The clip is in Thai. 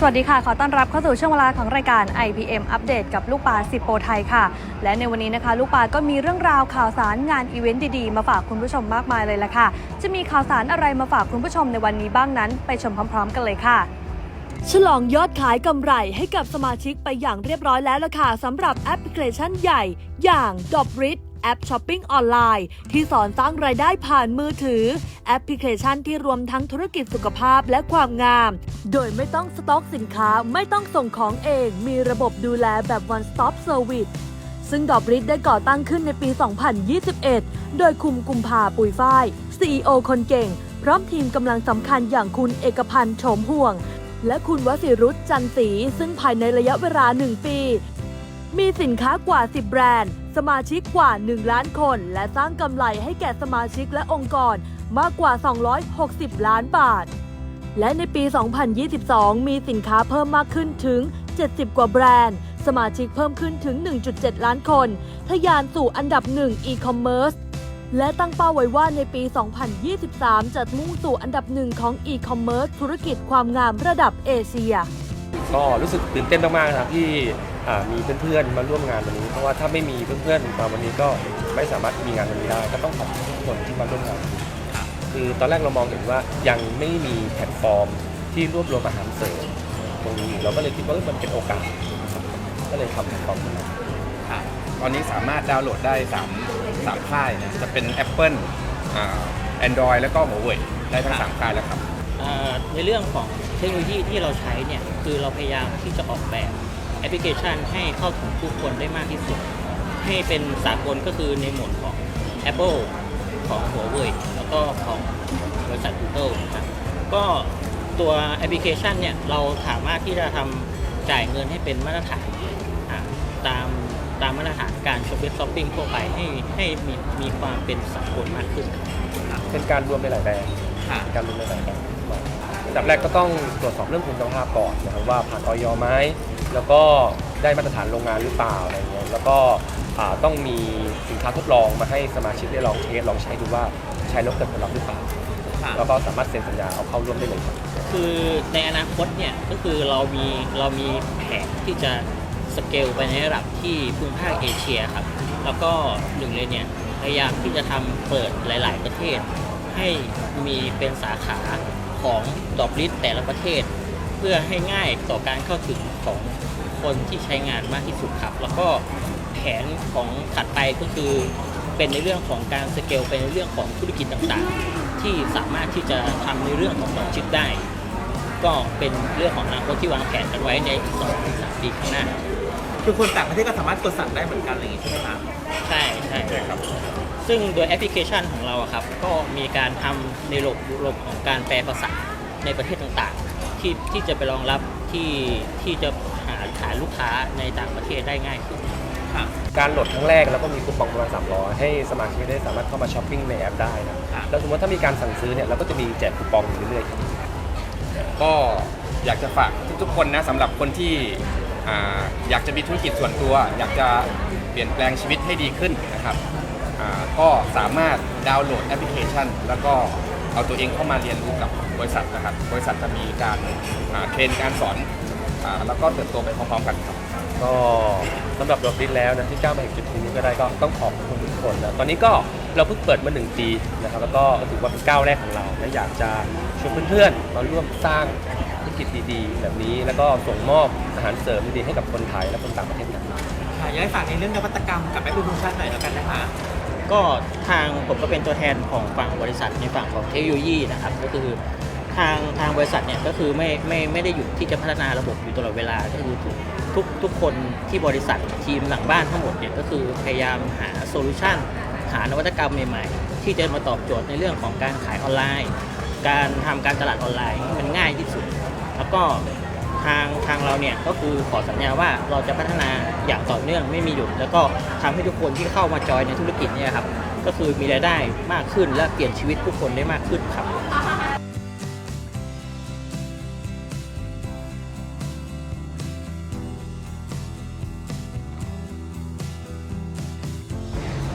สวัสดีค่ะ ขอต้อนรับเข้าสู่ช่วงเวลาของรายการ IPM อัปเดตกับลูกปลาสิบโปรไทยค่ะ และในวันนี้นะคะ ลูกปลาก็มีเรื่องราวข่าวสารงานอีเวนต์ดีๆ มาฝากคุณผู้ชมมากมายเลยละค่ะ จะมีข่าวสารอะไรมาฝากคุณผู้ชมในวันนี้บ้างนั้น ไปชมพร้อม ๆ กันเลยค่ะฉลองยอดขายกำไรให้กับสมาชิกไปอย่างเรียบร้อยแล้วล่ะค่ะสำหรับแอปพลิเคชันใหญ่อย่าง d o b r i t แอปช้อปปิ้งออนไลน์ที่สอนสร้างรายได้ผ่านมือถือ แอปพลิเคชันที่รวมทั้งธุรกิจสุขภาพและความงาม โดยไม่ต้องสต็อกสินค้าไม่ต้องส่งของเอง มีระบบดูแลแบบ one stop service ซึ่งดอบริดได้ก่อตั้งขึ้นในปี 2021 โดยคุมกุมภาปุยฝ้าย CEO คนเก่ง พร้อมทีมกำลังสำคัญอย่างคุณเอกพันธ์โฉมห่วง และคุณวสิรุตจันทร์ศรีซึ่งภายในระยะเวลา 1 ปี มีสินค้ากว่า 10 แบรนด์ สมาชิกกว่า 1 ล้านคน และสร้างกำไรให้แก่สมาชิกและองค์กรมากกว่า 260 ล้านบาท และในปี 2022 มีสินค้าเพิ่มมากขึ้นถึง 70 กว่าแบรนด์ สมาชิกเพิ่มขึ้นถึง 1.7 ล้านคน ทะยานสู่อันดับหนึ่งอีคอมเมิร์ซและตั้งเป้าไว้ว่าในปี 2023 จะมุ่งสู่อันดับหนึ่งของอีคอมเมิร์ซธุรกิจความงามระดับเอเชีย ก็รู้สึกตื่นเต้นมากๆนะครับที่มีเพื่อนๆมาร่วมงานวันนี้ เพราะว่าถ้าไม่มีเพื่อนๆมาวันนี้ก็ไม่สามารถมีงานวันนี้ได้ก็ต้องขอบคุณทุกคนที่มาร่วมงานคือตอนแรกเรามองเห็นว่ายังไม่มีแพลตฟอร์มที่รวบรวมอาหารเสริมตรงนี้เราก็เลยคิดว่ามันเป็นโอกาสก็เลยทำแพลตฟอร์มขึ้นมาตอนนี้สามารถดาวน์โหลดได้3 3ค่ายนะจะเป็น Apple Android แล้วก็ Huawei ได้ทั้ง3ค่ายแล้วครับ ในเรื่องของเทคโนโลยีที่เราใช้เนี่ยคือเราพยายามที่จะออกแบบแอปพลิเคชันให้เข้าถึงผู้คนได้มากที่สุด ให้เป็นสากลก็คือในหมวดของ Apple ของ Huawei แล้วก็ของบริษัท Google นะครับก็ตัวแอปพลิเคชันเนี่ยเราสามารถที่จะทำจ่ายเงินให้เป็นมาตรฐานอะตามตามมาตรฐานการช้อปปิ้งช้อปปิ้งทั่วไปให้ให้มีมีความเป็นสากลมากขึ้น เป็นการรวมในหลายแบรนด์ค่ะเป็นการรวมในหลายแบรนด์มาอัน ดับแรกก็ต้องตรวจสอบเรื่องคุณภาพก่อนนะครับว่าผ่านออยไหมแล้วก็ได้มาตรฐานโรงงานหรือเปล่าอะไรเงี้ยแล้วก็อ่าต้องมีสินค้าทดลองมาให้สมาชิกได้ลองเทสลองใช้ดูว่าใช้แล้วเกิดผลลัพธ์หรือเปล่าค่ะแล้วก็สามารถเซ็นสัญญาเอาเข้าร่วมได้เลยครับคือในอนาคตเนี่ยก็คือเรามีเรามีแผนที่จะสเกลไปในระดับที่ภูมิภาคเอเชียครับแล้วก็หนึ่งเลยเนี่ยพยายามที่จะทำเปิดหลาย ๆ ประเทศ ให้มีเป็นสาขา ของดอกลิสแต่ละประเทศ เพื่อให้ง่ายต่อการเข้าถึงของคนที่ใช้งานมากที่สุดครับ แล้วก็แผนของถัดไปก็คือ เป็นในเรื่องของการสเกลไปในเรื่องของธุรกิจต่างๆ ที่สามารถที่จะทำในเรื่องของดอกชิปได้ ก็เป็นเรื่องของอนาคตที่วางแผนกันไว้ในอีกสองถึงสามปีข้างหน้า คือคนต่างประเทศก็สามารถกดสั่งได้เหมือนกันอะไรอย่างงี้ใช่ไหมครับใช่ใช่ครับ ซึ่งโดยแอปพลิเคชันของเราอะครับก็มีการทำในระบบระบบของการแปลภาษาในประเทศต่างๆ ที่ที่จะไปรองรับที่ที่จะหาฐานลูกค้าในต่างประเทศได้ง่ายขึ้นการโหลดครั้งแรกแล้วก็มีคูปองประมาณ300 ให้สมาชิกได้สามารถเข้ามาช้อปปิ้งในแอปได้นะแล้วสมมติถ้ามีการสั่งซื้อเนี่ยเราก็จะมีแจกคูปองอยู่เรื่อยๆครับ ก็อยากจะฝากทุกๆคนนะสำหรับคนที่อ่าอยากจะมีธุรกิจส่วนตัว อยากจะเปลี่ยนแปลงชีวิตให้ดีขึ้นนะครับ อ่าก็สามารถดาวน์โหลดแอปพลิเคชัน แล้วก็เอาตัวเองเข้ามาเรียนรู้กับบริษัทนะครับ บริษัทจะมีการอ่าเทรนการสอนอาแล้วก็เติบโตไปพร้อมๆกันครับ ก็สำหรับรถดิสแล้วนะที่ก้าวมาถึงจุดนี้ก็ได้ก็ต้องขอบคุณทุกคนนะตอนนี้ก็เราเพิ่งเปิดมาหนึ่งปีนะครับแล้วก็ถือว่าเป็นก้าวแรกของเราและอยากจะชวนเพื่อนๆมาร่วมสร้างธุรกิจดีๆ แบบนี้แล้วก็ส่งมอบอาหารเสริมดีๆให้กับคนไทยและคนต่างประเทศกันค่ะอยากให้ฝากในเรื่องนวัตกรรมกับแอปพลิเคชันหน่อยแล้วกันนะคะ ก็ทางผมก็เป็นตัวแทนของฝั่งบริษัทในฝั่งของเทคโนโลยีนะครับก็คือทางทางบริษัทเนี่ยก็คือไม่ไม่ไม่ได้หยุดที่จะพัฒนาระบบอยู่ตลอดเวลาก็คือทุกทุกทุกคนที่บริษัททีมหลังบ้านทั้งหมดเนี่ยก็คือพยายามหาโซลูชันหานวัตกรรมใหม่ๆ ที่จะมาตอบโจทย์ในเรื่องของการขายออนไลน์ การทำการตลาดออนไลน์ให้มันง่ายที่สุด แล้วก็ ทางทางเราเนี่ยก็คือขอสัญญาว่าเราจะพัฒนาอย่างต่อเนื่องไม่มีหยุด แล้วก็ทำให้ทุกคนที่เข้ามาจอยในธุรกิจเนี่ยครับก็คือมีรายได้มากขึ้นและเปลี่ยนชีวิตผู้คนได้มากขึ้นครับ